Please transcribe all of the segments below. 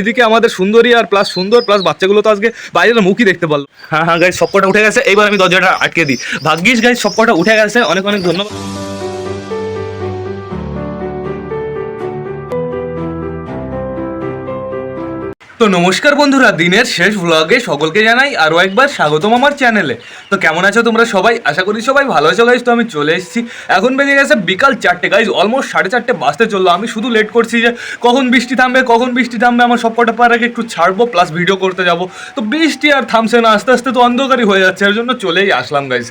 এদিকে আমাদের সুন্দরী আর প্লাস সুন্দর প্লাস বাচ্চাগুলো তো আজকে বাইরের মুখই দেখতে পারল হ্যাঁ হ্যাঁ গাই সবকটা উঠে গেছে। এইবার আমি দরজাটা আটকে দিই। ভাগ্যিস গাই সবকটা উঠে গেছে। অনেক অনেক ধন্যবাদ। তো নমস্কার বন্ধুরা, দিনের শেষ ভ্লগে সকলকে জানাই আরও একবার স্বাগতম আমার চ্যানেলে তো কেমন আছো তোমরা সবাই? আশা করি সবাই ভালো আছো গাইজ তো আমি চলে এসেছি। এখন বেজে গেছে বিকাল চারটে। গাইজ অলমোস্ট সাড়ে চারটে বাজতে চলল। আমি শুধু লেট করছি যে কখন বৃষ্টি থামবে, কখন বৃষ্টি থামবে, আমার সব কটা পার আগে একটু ছাড়বো প্লাস ভিডিও করতে যাব। তো বৃষ্টি আর থামছে না, আস্তে আস্তে তো অন্ধকারই হয়ে যাচ্ছে, এর জন্য চলেই আসলাম গাইজ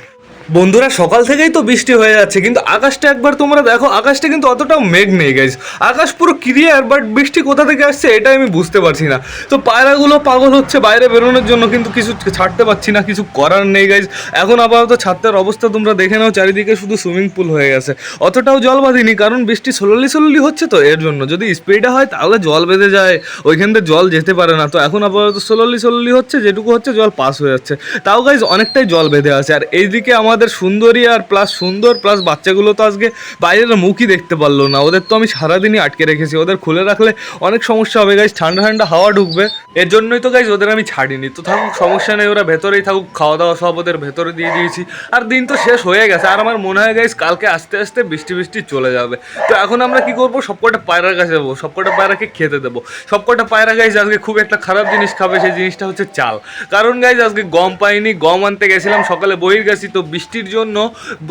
বন্ধুরা, সকাল থেকেই তো বৃষ্টি হয়ে যাচ্ছে, কিন্তু আকাশটা একবার তোমরা দেখো, আকাশটা কিন্তু অতটাও মেঘ নেই গাইজ আকাশ পুরো ক্লিয়ার বাট বৃষ্টি কোথা থেকে আসছে এটাই আমি বুঝতে পারছি না। তো পায়রাগুলো পাগল হচ্ছে বাইরে বেরোনোর জন্য, কিন্তু কিছু ছাড়তে পারছি না, কিছু করার নেই গাইজ এখন আপাতত ছাত্রের অবস্থা তোমরা দেখে নাও, চারিদিকে শুধু সুইমিং পুল হয়ে গেছে। অতটাও জল বাঁধিনি, কারণ বৃষ্টি স্লোলি স্লোলি হচ্ছে তো, এর জন্য। যদি স্পিডে হয়, তাহলে জল বেঁধে যায়, ওইখান থেকে জল যেতে পারে না। তো এখন আপাতত স্লোলি স্লোলি হচ্ছে, যেটুকু হচ্ছে জল পাস হয়ে যাচ্ছে। তাও গাইজ অনেকটাই জল বেঁধে আছে। আর এইদিকে আমাদের সুন্দরী আর প্লাস সুন্দর প্লাস বাচ্চাগুলো তো আজকে বাইরের মুখই দেখতে পারল না। ওদের তো আমি সারাদিনই আটকে রেখেছি। ওদের খুলে রাখলে অনেক সমস্যা হবে গাইজ ঠান্ডা ঠান্ডা হাওয়া ঢুকবে। এর জন্যই তো গাইজ ওদের আমি ছাড়িনি। তো থাকুক, সমস্যা নেই, ওরা ভেতরেই থাকুক। খাওয়া দাওয়া সব ওদের ভেতরে দিয়ে দিয়েছি। আর দিন তো শেষ হয়ে গেছে। আর আমার মনে হয় গাইজ কালকে আস্তে আস্তে বৃষ্টি বৃষ্টি চলে যাবে। তো এখন আমরা কি করব? সবকটা পায়রার কাছে যাব। সবকটা পায়রাকে খেতে দেবো। সবকটা পায়রা গাইজ আজকে খুব একটা খারাপ জিনিস খাবে। সেই জিনিসটা হচ্ছে চাল। কারণ গাইজ আজকে গম পাইনি। গম আনতে গেছিলাম। সকালে বহির গেছি তো বৃষ্টির জন্য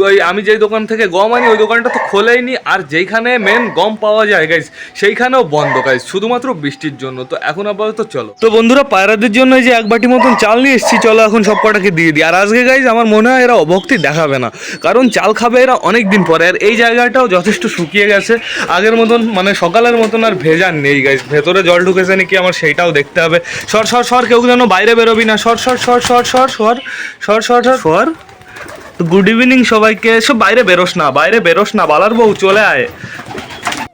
ওই আমি যেই দোকান থেকে গম আনি ওই দোকানটা তো খোলেইনি আর যেইখানে মেন গম পাওয়া যায় গাইজ সেইখানেও বন্ধ গাইজ শুধুমাত্র বৃষ্টির জন্য তো এখন আপাতত চলো তো বন্ধুরা পায়রাদের জন্য যে এক বাটি মতন চাল নিয়ে এসেছি চলো এখন সব কটাকে দিয়ে দিই আর আজকে গাইজ আমার মনে হয় এরা অভক্তি দেখাবে না কারণ চাল খাবে এরা অনেক দিন পরে আর এই জায়গাটাও যথেষ্ট শুকিয়ে গেছে আগের মতন মানে সকালের মতন আর ভেজার নেই গাইজ ভেতরে জল ঢুকেছে নাকি আমার সেইটাও দেখতে হবে সর সর সর কেউ যেন বাইরে বেরোবি না সর সর সর সর সর সর সর সর সর সর তো গুড ইভিনিং সবাইকে। সব বাইরে বেরোস না, বাইরে বেরোস না, বালার বউ চলে আয়।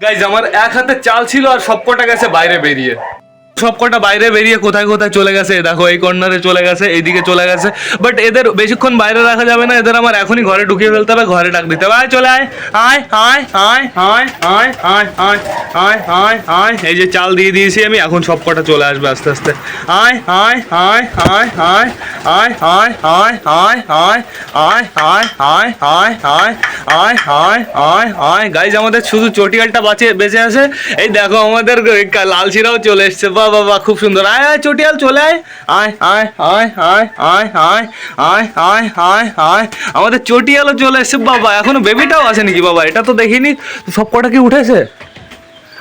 গাইজ আমার এক হাতে চাল ছিল আর সব কটা গেছে বাইরে বেরিয়ে। সব কটা বাইরে বেরিয়ে কোথায় কোথায় চলে গেছে দেখো এই কর্নারে চলে গেছে এইদিকে চলে গেছে বাট এদের বেশিক্ষণ বাইরে রাখা যাবে না এদের আমার এখনই ঘরে ঢুকিয়ে ফেলতে হবে ঘরে ডাক দিতে হবে আয় চলে আয় আয় আয় আয় আয় আয় আয় আয় আয় আয় আয় এই যে চাল দিয়ে দিয়েছি আমি এখন সব কটা চলে আসবে আস্তে আস্তে আয় আয় আয় আয় আয় আয় আয় আয় আয় আয় আয় আয় আয় আয় আয় আয় আয় আয় আয় গাইজ আমাদের শুধু চটিয়ালটা বাঁচে বেঁচে আছে এই দেখো আমাদের লাল শিরাও চলে এসছে বাহ বাহ খুব সুন্দর। আয় আয়, চটিয়াল, চলে আয়। আয় আয় আয় আয় আয় আয় আয় আয় আয় আয়। আমাদের চটিয়ালও চলে এসছে, বাবা। এখনও বেবিটাও আছে নাকি বাবা? এটা তো দেখিনি। সব কটা কি উঠেছে?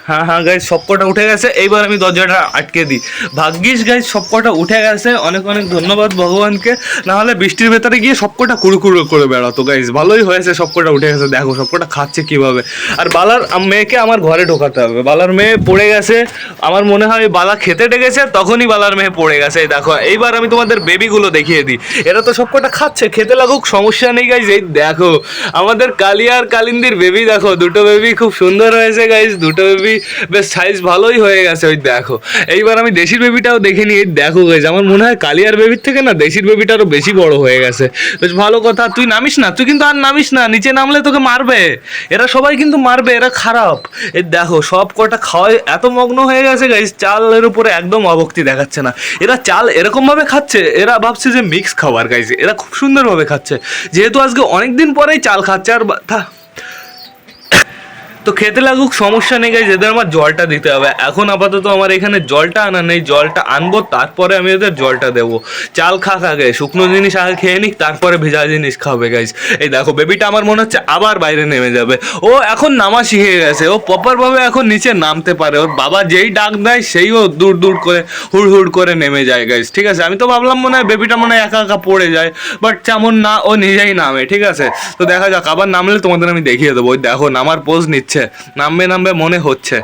হ্যাঁ হ্যাঁ গাইজ সব কটা উঠে গেছে। এইবার আমি দরজাটা আটকে দিই। ভাগ্যিস গাইজ সব কটা উঠে গেছে। অনেক অনেক ধন্যবাদ ভগবানকে। না হলে বৃষ্টির ভেতরে গিয়ে সব কটা কুড়ু কুড়ু করে বেড়াতো গাইজ ভালোই হয়েছে সব কটা উঠে গেছে। দেখো, সব কটা খাচ্ছে কীভাবে। আর বালার মেয়েকে আমার ঘরে ঢোকাতে হবে। বালার মেয়ে পড়ে গেছে। আমার মনে হয় বালা খেতে ডেকেছে, তখনই বালার মেয়ে পড়ে গেছে। এই দেখো, এইবার আমি তোমাদের বেবিগুলো দেখিয়ে দিই। এরা তো সব কটা খাচ্ছে, খেতে লাগুক, সমস্যা নেই গাইজ এই দেখো, আমাদের কালিয়ার কালিন্দির বেবি দেখো, দুটো বেবি খুব সুন্দর হয়েছে গাইজ দুটো বেবি বেশ সাইজ ভালোই হয়ে গেছে, ওই দেখো। এইবার আমি দেশির বেবিটাও দেখে নিই দেখো গাইজ আমার মনে হয় কালিয়ার বেবির থেকে না দেশির বেবিটা আরও বেশি বড় হয়ে গেছে। বেশ ভালো কথা, তুই নামিস না, তুই কিন্তু আর নামিস না, নিচে নামলে তোকে মারবে। এরা সবাই কিন্তু মারবে, এরা খারাপ। এই দেখো, সব কটা খাওয়ায় এত মগ্ন হয়ে গেছে গাইজ চালের উপরে একদম অভক্তি দেখাচ্ছে না। এরা চাল এরকম ভাবে খাচ্ছে, এরা ভাবছে যে মিক্স খাবার গাইজ এরা খুব সুন্দরভাবে খাচ্ছে। যেহেতু আজকে অনেক দিন পরেই চাল খাচ্ছে, আর তো খেতে লাগুক, সমস্যা নেই গাইজ এদের আমার জলটা দিতে হবে। এখন আপাতত আমার এখানে জলটা আনা নেই, জলটা আনব, তারপরে আমি এদের জলটা দেবো। চাল খাক আগে, শুকনো জিনিস আগে খেয়ে নিক, তারপরে ভেজা জিনিস খাবে গাইজ এই দেখো বেবিটা আমার মনে হচ্ছে আবার বাইরে নেমে যাবে। ও এখন নামা শিখে গেছে, ও প্রপারভাবে এখন নিচে নামতে পারে। ওর বাবা যেই ডাক দেয়, সেই ও দূর দূর করে, হুড় হুড় করে নেমে যায় গাইজ ঠিক আছে, আমি তো ভাবলাম মনে হয় বেবিটা মনে হয় একা একা পড়ে যায় বাট তেমন না, ও নিজেই নামে, ঠিক আছে? তো দেখা যাক, আবার নামলে তোমাদের আমি দেখিয়ে দেবো। ওই দেখো, নামার পোজ নিচ্ছে। নামবে নামবে মনে হচ্ছে।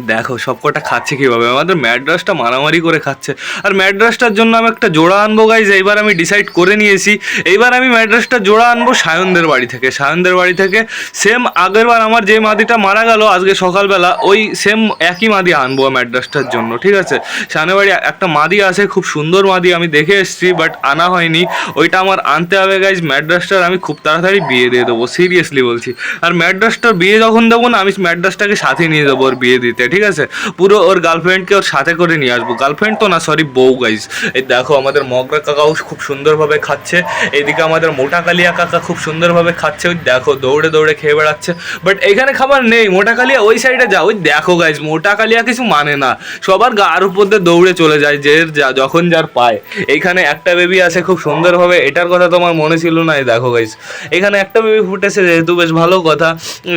দেখো, সব কটা খাচ্ছে কীভাবে? আমাদের ম্যাড্রাসটা মারামারি করে খাচ্ছে। আর ম্যাড্রাসটার জন্য আমি একটা জোড়া আনব গাইজ এইবার আমি ডিসাইড করে নিয়েছি। এইবার আমি ম্যাড্রাসটা জোড়া আনব সায়নদের বাড়ি থেকে। সায়নদের বাড়ি থেকে সেম আগেরবার আমার যে মাদিটা মারা গেল, আজকে সকালবেলা, ওই সেম একই মাদি আনব ম্যাড্রাসটার জন্য, ঠিক আছে? সায়নের বাড়ি একটা মাদি আছে, খুব সুন্দর মাদি, আমি দেখে এসেছি বাট আনা হয়নি। ওইটা আমার আনতে হবে গাইজ ম্যাড্রাসটার আমি খুব তাড়াতাড়ি বিয়ে দিয়ে দেবো সিরিয়াসলি বলছি। আর ম্যাড্রাসটার বিয়ে যখন দেবো না, আমি ম্যাড্রাসটাকে সাথে নিয়ে যাব ওর বিয়ে দিতে। দিতে ঠিক আছে? পুরো ওর গার্লফ্রেন্ডকে ওর সাথে করে নিয়ে আসব। গার্লফ্রেন্ড তো না সরি বউ গাইজ এই দেখো, আমাদের মগরা কাকাও খুব সুন্দরভাবে খাচ্ছে। এইদিকে আমাদের মোটা কালিয়া কাকা খুব সুন্দরভাবে খাচ্ছে। ওই দেখো, দৌড়ে দৌড়ে খেয়ে বেড়াচ্ছে। বাট এখানে খাবার নেই। মোটা কালিয়া ওই সাইডে যা ওই দেখো গাইজ মোটা কালিয়া কিছু মানে না। সবার গার উপর দিয়ে দৌড়ে চলে যায়, যে যা, যখন যার পায়। এখানে একটা বেবি আছে খুব সুন্দরভাবে। এটার কথা তোমার মনে ছিল না? এই দেখো গাইজ এখানে একটা বেবি ফুটেছে, যেহেতু বেশ ভালো কথা।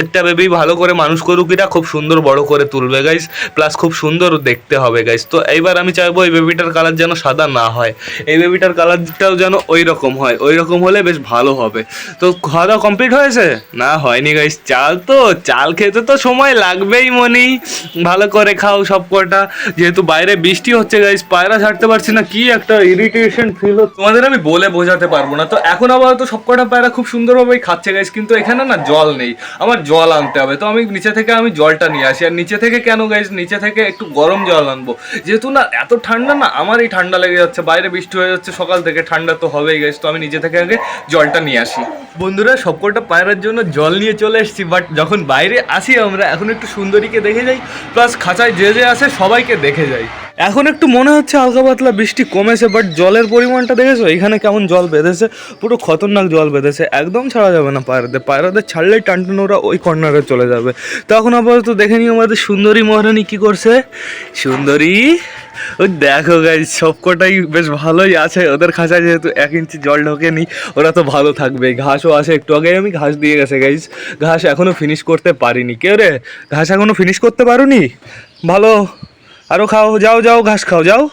একটা বেবি ভালো করে মানুষ করুক এরা খুব সুন্দর বড় করে তুলবে। গাইজ প্লাস খুব সুন্দর দেখতে হবে গাইস তো এইবার আমি চাইব এই বেবিটার কালার যেন সাদা না হয়। এই বেবিটার কালারটাও যেন ওই রকম হয়। ওই রকম হলে বেশ ভালো হবে। তো খাওয়া দাওয়া কমপ্লিট হয়েছে? না, হয়নি গাইস চাল তো, চাল খেতে তো সময় লাগবেই, মনি। ভালো করে খাও সব কটা। যেহেতু বাইরে বৃষ্টি হচ্ছে গাইস পায়রা ছাড়তে পারছি না। কি একটা ইরিটেশন ফিল হচ্ছে। তোমাদের আমি বলে বোঝাতে পারব না। তো এখন আপাতত সব কটা পায়রা খুব সুন্দরভাবেই খাচ্ছে গাইস কিন্তু এখানে না জল নেই। আমার জল আনতে হবে। তো আমি নিচে থেকে আমি জলটা নিয়ে আসি। আর নিচে থেকে কেন গাইজ নিচে থেকে একটু গরম জল আনব। যেহেতু না, এত ঠান্ডা না, আমারই ঠান্ডা লেগে যাচ্ছে। বাইরে বৃষ্টি হয়ে যাচ্ছে, সকাল থেকে ঠান্ডা তো হবেই গাইজ তো আমি নিচে থেকে আগে জলটা নিয়ে আসি। বন্ধুরা, সবকটা পায়রার জন্য জল নিয়ে চলে এসেছি বাট যখন বাইরে আসি আমরা, এখন একটু সুন্দরীকে দেখে যাই প্লাস খাঁচায় যে যে আছে সবাইকে দেখে যাই। এখন একটু মনে হচ্ছে হালকা পাতলা বৃষ্টি কমেছে বাট জলের পরিমাণটা দেখেছ? এখানে কেমন জল বেঁধেছে? পুরো খতরনাক জল বেঁধেছে। একদম ছাড়া যাবে না পায়রাদের। পায়রাদের ছাড়লেই টানটান ওরা ওই কর্নারে চলে যাবে। তখন আপাতত দেখে নিই আমাদের সুন্দরী মহারানী কী করছে। সুন্দরী ওই দেখো গাই সবকটাই বেশ ভালোই আছে। ওদের খাঁচায় যেহেতু এক ইঞ্চি জল ঢোকেনি, ওরা তো ভালো থাকবে। ঘাসও আছে একটু আগে, আমি ঘাস দিয়ে গেছে গাইজ ঘাস এখনও ফিনিশ করতে পারিনি। কেউ রে? ঘাস এখনও ফিনিশ করতে পারোনি? ভালো। আরও খাও যাও যাও ঘাস খাও যাও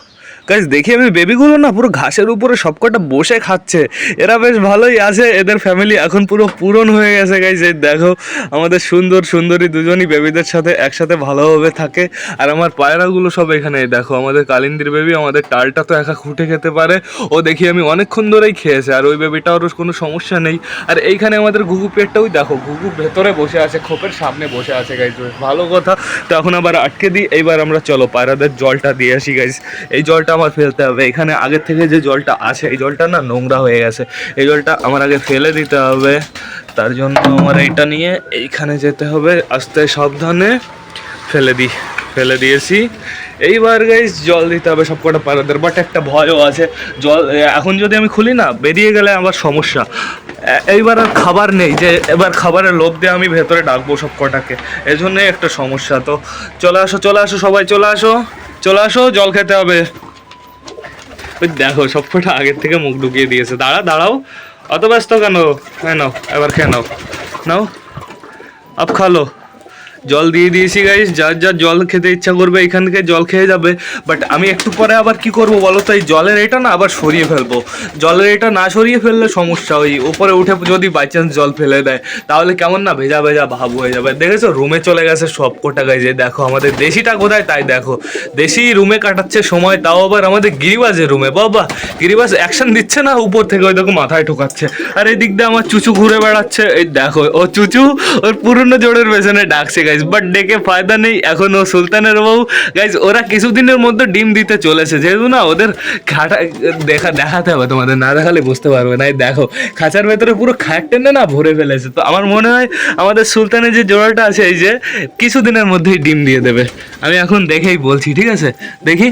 গাইজ দেখি আমি বেবিগুলো না পুরো ঘাসের উপরে সবকটা বসে খাচ্ছে। এরা বেশ ভালোই আছে, এদের ফ্যামিলি এখন পুরো পূরণ হয়ে গেছে গাইজ এই দেখো, আমাদের সুন্দর সুন্দরী দুজনই বেবিদের সাথে একসাথে ভালোভাবে থাকে। আর আমার পায়রাগুলো সব এখানে দেখো, আমাদের কালিন্দির বেবি আমাদের টালটা তো একা খুঁটে খেতে পারে। ও দেখি আমি অনেকক্ষণ ধরেই খেয়েছে, আর ওই বেবিটা ওর কোনো সমস্যা নেই। আর এইখানে আমাদের ঘুঘু পেটটাও দেখো, ঘুঘু ভেতরে বসে আছে, খোপের সামনে বসে আছে গাইজ ভালো কথা। তো এখন আবার আটকে দিই, এইবার আমরা, চলো, পায়রাদের জলটা দিয়ে আসি গাইজ এই জলটা আমার ফেলতে হবে। এখানে আগের থেকে যে জলটা আছে, এই জলটা না নোংরা হয়ে গেছে। এই জলটা আমার আগে ফেলে দিতে হবে। তার জন্য আমার এইটা নিয়ে এইখানে যেতে হবে। আস্তে সাবধানে ফেলে দিই ফেলে দিয়েছি। এইবার গাইজ জল দিতে হবে সব কটা পায়রাদের বাট একটা ভয়ও আছে। জল, এখন যদি আমি খুলি না, বেরিয়ে গেলে আমার সমস্যা। এইবার আর খাবার নেই, যে এবার খাবারের লোভ দিয়ে আমি ভেতরে ডাকবো সব কটাকে এই জন্যই একটা সমস্যা। তো চলে আসো চলে আসো সবাই, চলে আসো। চলে আসো, জল খেতে হবে। ওই দেখো সব কটা আগের থেকে মুখ ঢুকিয়ে দিয়েছে। দাঁড়া, দাঁড়াও। অত ব্যস্ত কেন? নাও, এবার খেয়ে নাও। নাও। আপ খালো। জল দিয়ে দিয়েছি গাইস যার যার জল খেতে ইচ্ছা করবে, এখান থেকে জল খেয়ে যাবে। বাট আমি একটু পরে আবার কি করব বলো তো? এই জলের এটা না আবার সরিয়ে ফেলব। জলের এটা না সরিয়ে ফেললে সমস্যা, ওই উপরে উঠে যদি বাই চান্স জল ফেলে দেয়, তাহলে কেমন না ভেজা ভেজা ভাব হয়ে যাবে। দেখেছ? রুমে চলে গেছে সব কোটা গাইজ দেখো, আমাদের দেশিটা কোথায়? তাই দেখো। দেশি রুমে কাটাচ্ছে সময়, তাও আবার আমাদের গিরিবাজের রুমে। বাবা, গিরিবাজ অ্যাকশন দিচ্ছে না? উপর থেকে ওই দেখো মাথায় ঠোকাচ্ছে আর এই দিক দিয়ে আমার চুচু ঘুরে বেড়াচ্ছে। এই দেখো, ও চুচু, ওর পুরনো জোরের পেছনে ডাকছে গাইজ বাট ডেকে ফায়দা নেই, এখন ও সুলতানের বউ। গাইজ ওরা কিছুদিনের মধ্যে ডিম দিতে চলেছে, যেহেতু না ওদের খাটা, দেখা, দেখাতে হবে তোমাদের, না দেখালে বুঝতে পারবে না। দেখো, খাঁচার ভেতরে পুরো খাট টেনে না ভরে ফেলেছে। তো আমার মনে হয় আমাদের সুলতানের যে জোড়াটা আছে, এই যে, কিছুদিনের মধ্যেই ডিম দিয়ে দেবে। আমি এখন দেখেই বলছি, ঠিক আছে? দেখি।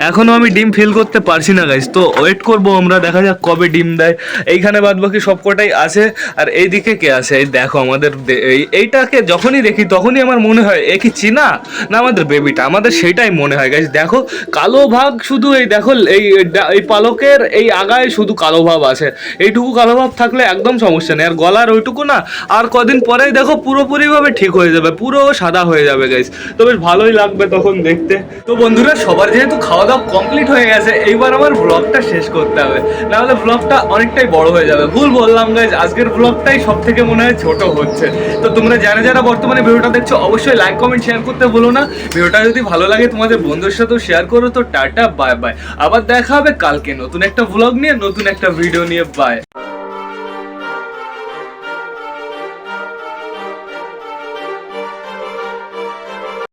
এখনও আমি ডিম ফিল করতে পারছি না গাইজ তো ওয়েট করব আমরা, দেখা যাক কবে ডিম দেয়। এইখানে বাদ বাকি সবকটাই আছে, আর এইদিকে কে আছে? এই দেখো আমাদের এই- এইটাকে যখনই দেখি, তখনই আমার মনে হয়, এ কি চিনা? না, আমাদের বেবিটা, আমাদের সেটাই মনে হয় গাইজ দেখো, কালো ভাগ শুধু এই দেখো, এই এই পালকের এই আগায় শুধু কালো ভাব আছে। এইটুকু কালো ভাব থাকলে একদম সমস্যা নেই। আর গলার ওইটুকু না, আর কদিন পরেই দেখো পুরোপুরিভাবে ঠিক হয়ে যাবে, পুরো সাদা হয়ে যাবে গাইজ তো বেশ ভালোই লাগবে তখন দেখতে। তো বন্ধুরা, সবার যেহেতু খাওয়া দাওয়া কমপ্লিট হয়ে গেছে, এইবার আমার ব্লগটা শেষ করতে হবে। নাহলে ব্লগটা অনেকটাই বড় হয়ে যাবে। ভুল বললাম গাইজ আজকের ব্লগটাই সব থেকে মনে হয় ছোট হচ্ছে। তো তোমরা যারা যারা বর্তমানে ভিডিওটা দেখছ, অবশ্যই লাইক কমেন্ট শেয়ার করতে বলো না। ভিডিওটা যদি ভালো লাগে, তোমাদের বন্ধুর সাথেও শেয়ার করো। তো টাটা বাই বাই আবার দেখা হবে কালকে নতুন একটা ব্লগ নিয়ে, নতুন একটা ভিডিও নিয়ে। বাই